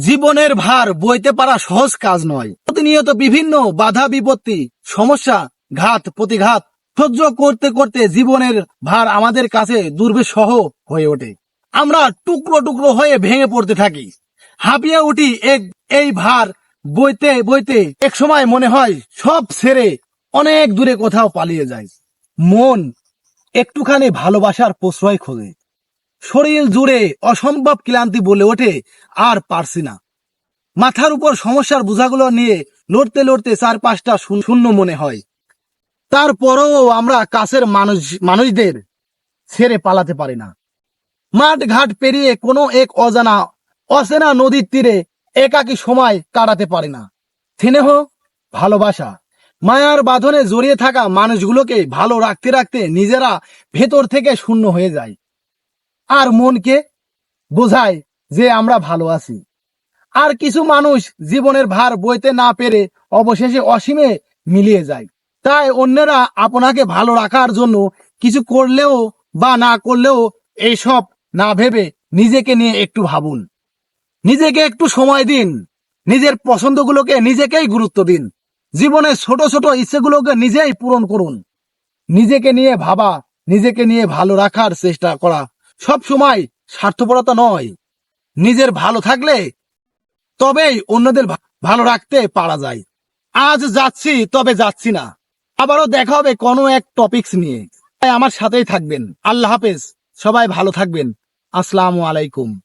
জীবনের ভার বইতে পারা সহজ কাজ নয়। প্রতিনিয়ত বিভিন্ন বাধা বিপত্তি, সমস্যা, ঘাত, প্রতিঘাত সহ্য করতে করতে জীবনের ভার আমাদের কাছে দুর্বিসহ হয়ে ওঠে। আমরা টুকরো টুকরো হয়ে ভেঙে পড়তে থাকি। হাঁপিয়ে উঠি এক, এই ভার বইতে বইতে এক সময় মনে হয় সব ছেড়ে অনেক দূরে কোথাও পালিয়ে যায়। মন একটুখানি ভালোবাসার প্রশ্রয় খোঁজে। শরীর জুড়ে অসম্ভব ক্লান্তি বলে ওঠে, আর পারছি না। মাথার উপর সমস্যার বোঝাগুলো নিয়ে লড়তে লড়তে চার পাঁচটা শূন্য মনে হয়। তারপরেও আমরা কাছের মানুষ মানুষদের ছেড়ে পালাতে পারি না। মাঠ ঘাট পেরিয়ে কোনো এক অজানা, অচেনা নদীর তীরে একাকী সময় কাটাতে পারি না। স্নেহ, ভালোবাসা, মায়ার বাঁধনে জড়িয়ে থাকা মানুষগুলোকে ভালো রাখতে রাখতে নিজেরা ভেতর থেকে শূন্য হয়ে যায়। আর মনকে বোঝায় যে আমরা ভালো আছি। আর কিছু মানুষ জীবনের ভার বইতে না পেরে অবশেষে অসীমে মিলিয়ে যায়। তাই অন্যেরা আপনাকে ভালো রাখার জন্য কিছু করলেও বা না করলেও এইসব না ভেবে নিজেকে নিয়ে একটু ভাবুন। নিজেকে একটু সময় দিন। নিজের পছন্দগুলোকে নিজেকেই গুরুত্ব দিন। জীবনের ছোট ছোট ইচ্ছেগুলোকে নিজেই পূরণ করুন। নিজেকে নিয়ে ভাবা, নিজেকে নিয়ে ভালো রাখার চেষ্টা করা সব সময় স্বার্থপরতা নয়। নিজের ভালো থাকলে তবেই অন্যদের ভালো রাখতে পারা যায়। আজ যাচ্ছি, তবে যাচ্ছি না। আবারও দেখা হবে কোনো এক টপিকস নিয়ে। তাই আমার সাথেই থাকবেন। আল্লাহ হাফেজ। সবাই ভালো থাকবেন। আসসালামু আলাইকুম।